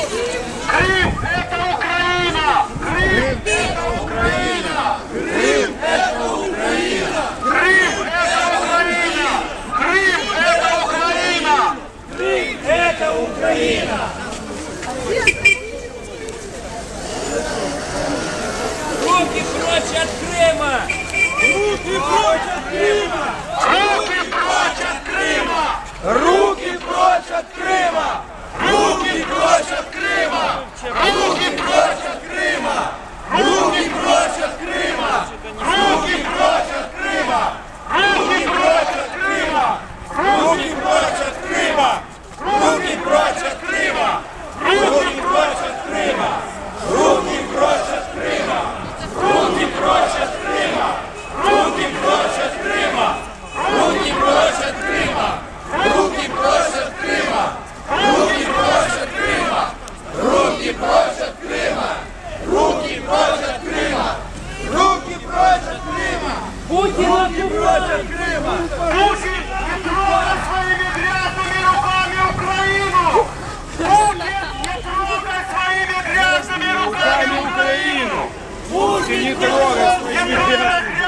Крим, – это Украина! Крым – это Украина! Крым – это Украина! Крым – это Украина! Крим, – это Украина! Крим, – это Украина! Руки прочь от Крыма! Руки прочь от Крыма! Руки прочь от Крыма! Руки прочь от Крыма! Руки прочь от Крыма! Cheers. руки руки проти Крима! Руки не трогай своїми грязними руками Україну! Руки не трогай своїми грязними руками Україну! Руки не трогай своїми грязними руками!